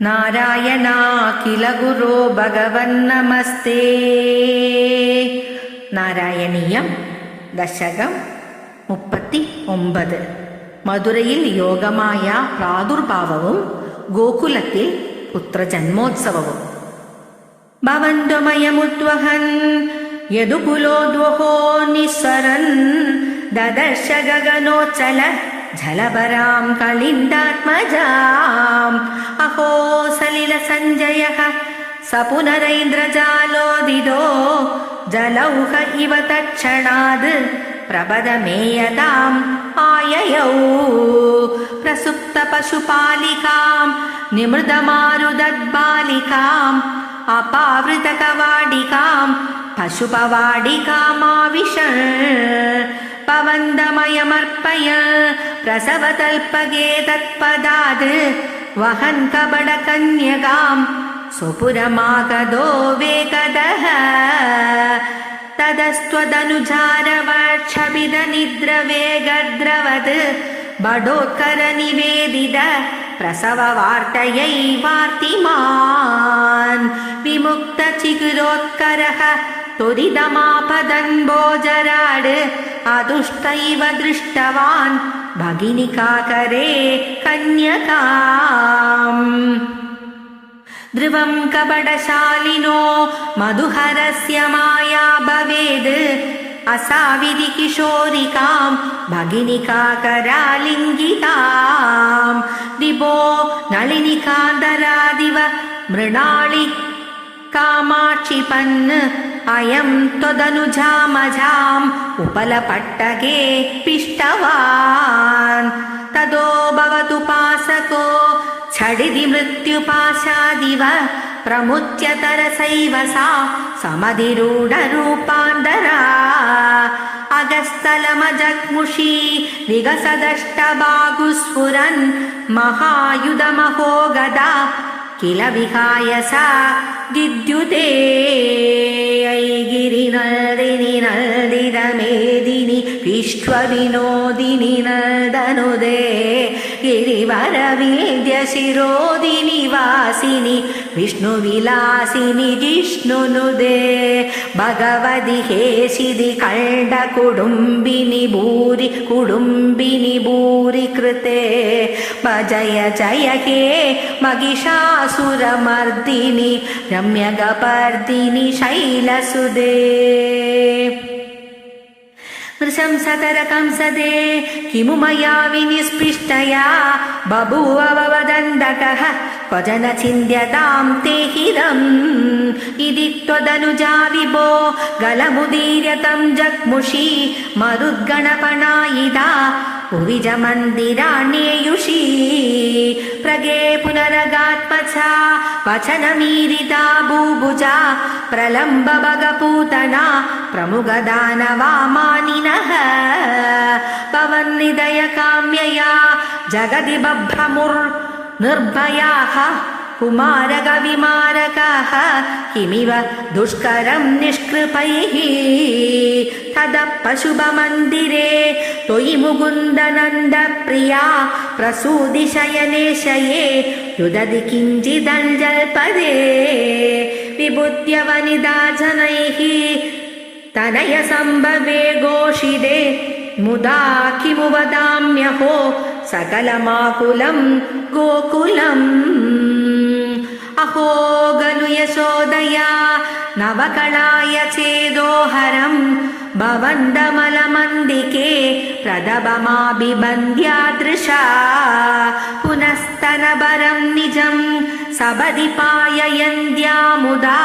നാരായണ കില ഗുരോ ഭഗവൻ നമസ്തേ നാരായണീയം ദശകം മുപ്പത്തി ഒമ്പത് മധുരയിൽ യോഗമായ പ്രാദുർഭാവവും ഗോകുലത്തിൽ പുത്രജന്മോത്സവവും ഭവന്തുമയമുദ്വഹൻ യദുകുലോദ്വഹോ നിസ്സരൻ ദദർശ ഗഗനോച്ചല झलभरां कलिन्दात्मजाम् अहो सलिलसञ्जयः स पुनरैन्द्रजालोदितो जलौह इव तत्क्षणाद् प्रपदमेयताम् आययौ प्रसुप्तपशुपालिकाम् निमृतमारुदद्बालिकाम् अपावृतकवाडिकाम् पशुपवाडिकामाविशन् पवन्दमयमर्पय प्रसवतल्पगे तत्पदात् वहन् कबडकन्यकाम् स्वपुरमागदो वेगदः। ततस्त्वदनुजारवक्षभिदनिद्रवेगद्रवत् बडोत्करनिवेदित प्रसववार्तयै वार्तिमान्। विमुक्तचिगुरोत्करः त्वरितमापदन् भोजराड् अदुष्टैव दृष्टवान् भगिनिकाकरे कन्यकाम्। ध्रुवं कपडशालिनो मधुहरस्य माया भवेद्। असाविधि किशोरिकाम् भगिनिकाकरालिङ्गिताम् दिवो नളിनिकान्दरादिव मृणाळि कामाक्षिपन् अयं त्वदनुजामजाम् उपलपट्टगे पिष्टवान्। तदो भवतु पासको झडिदि मृत्युपाशादिव प्रमुच्यतरसैव सा समधिरूढरूपान्तरा। अगस्तलमजग्मुषी विगसदष्टबाहुस्फुरन् महायुधमहो गदा किल विहाय सा विद्युते नदिरमेदिनि विश्वविनोदिनि नदनुदे गिरिवरविद्यशिरोदिनि वासिनि विष्णुविलासिनि जिष्णुनुदे भगवति हेशिदि कण्ड कुडुम्बिनि भूरि कुडुम्बिनि भूरि कृते भजय जय हे महिषासुरमर्दिनि रम्यगपर्दिनि शैलसुदे नृशंसतरकंसदे किमु मया विनिस्पृष्टया बभूववदन्दकः क्वजन चिन्त्यतां ते हिरम् इति त्वदनुजा विभो गलमुदीर्यतं जग्मुषी मरुद्गणपणायिता उविजमन्दिराण्येयुषी। प्रगे पुनरगात्मचा वचनमीरिता भूभुजा प्रलम्ब भगपूतना प्रमुगदानवामानिनः पवन्निदयकाम्यया जगदि बभ्रमुर्निर्भयाः कुमारकविमारकाः किमिव दुष्करं निष्कृपैः ततः पशुभमन्दिरे त्वयि मुकुन्दनन्दप्रिया प्रसूदिशयनेशये युदधि किञ्चिदञ्जल्पदे विबुध्यवनिदा जनैः तनयसम्भवे घोषिदे मुदा किमु वदाम्यहो सकलमाकुलं गोकुलम्। अहो गलु यशोदया नवकलाय चेदोहरम् भवन्दमलमन्दिके प्रदभमाभिबन्द्यादृशा पुनस्तनबरं निजं सबदि पाययन्द्यामुदा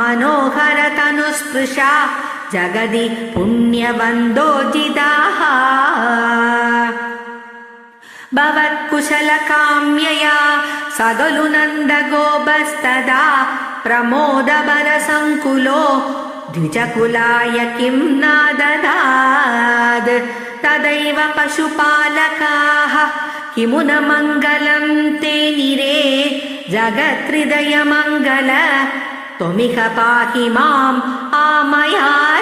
मनोहरतनुस्पृशा जगदि पुण्यवन्दोजिताः। भवत्कुशलकाम्यया सगलु नन्दगोपस्तदा प्रमोदबलसङ्कुलो द्विजकुलाय किं नाददाद् तदैव पशुपालकाः किमु न मङ्गलं ते निरे? जगत्हृदयमङ्गल त्वमिह पाहि माम् आमयात्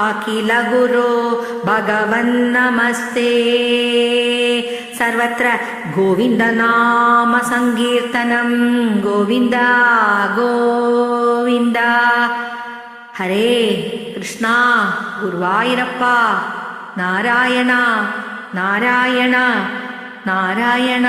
अखिलगुरो भगवन्नमस्ते। सर्वत्र गोविन्दनाम सङ्कीर्तनं। गोविन्द गोविन्द। हरे कृष्णा गुरुवायुरप्पा नारायण नारायण नारायण